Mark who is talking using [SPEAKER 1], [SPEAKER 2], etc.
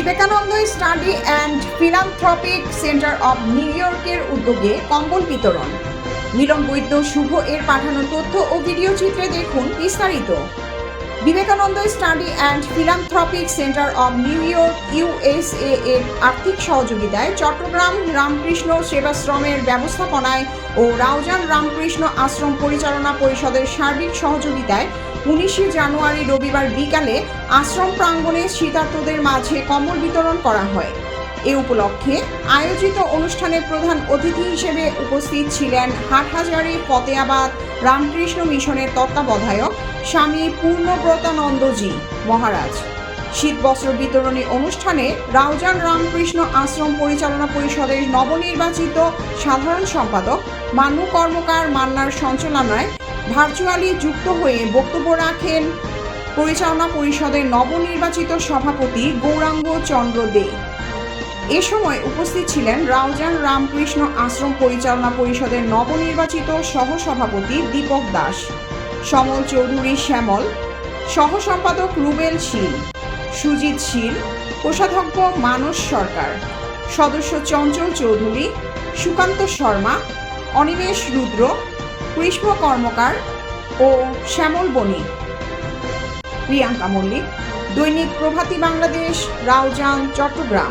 [SPEAKER 1] Vivekananda study and philanthropic centre of new ইয়র্কের উদ্যোগে কম্বল বিতরণ। মিলন বৈদ্য শুভ এর পাঠানো তথ্য ও ভিডিও চিত্রে দেখুন বিস্তারিত। Vivekananda study and philanthropic centre of New York USA এর আর্থিক সহযোগিতায় চট্টগ্রাম রামকৃষ্ণ সেবাশ্রমের ব্যবস্থাপনায় ও রাউজান রামকৃষ্ণ আশ্রম পরিচালনা পরিষদের সার্বিক সহযোগিতায় উনিশে জানুয়ারি রবিবার বিকালে আশ্রম প্রাঙ্গণে শীতার্থদের মাঝে কম্বল বিতরণ করা হয়। এ উপলক্ষে আয়োজিত অনুষ্ঠানে প্রধান অতিথি হিসেবে উপস্থিত ছিলেন হাটহাজারি ফতেয়াবাদ রামকৃষ্ণ মিশনের তত্ত্বাবধায়ক স্বামী পূর্ণব্রতানন্দজি মহারাজ। শীতবস্ত্র বিতরণী অনুষ্ঠানে রাউজান রামকৃষ্ণ আশ্রম পরিচালনা পরিষদের নবনির্বাচিত সাধারণ সম্পাদক মান্নু কর্মকার মান্নার সঞ্চালনায় ভার্চুয়ালি যুক্ত হয়ে বক্তব্য রাখেন পরিচালনা পরিষদের নবনির্বাচিত সভাপতি গৌরাঙ্গ চন্দ্র দে। এ সময় উপস্থিত ছিলেন রাউজান রামকৃষ্ণ আশ্রম পরিচালনা পরিষদের নবনির্বাচিত সহসভাপতি দীপক দাস, সমল চৌধুরী শ্যামল সহ সম্পাদক রুবেল শীল, সুজিত শীল, কোষাধ্যক্ষ মানস সরকার, সদস্য চঞ্চল চৌধুরী, সুকান্ত শর্মা, অনিমেষ রুদ্র, কৃষ্ণ কর্মকার ও শ্যামল বণিক প্রিয়াঙ্কা মল্লিক, দৈনিক প্রভাতী বাংলাদেশ, রাউজান, চট্টগ্রাম।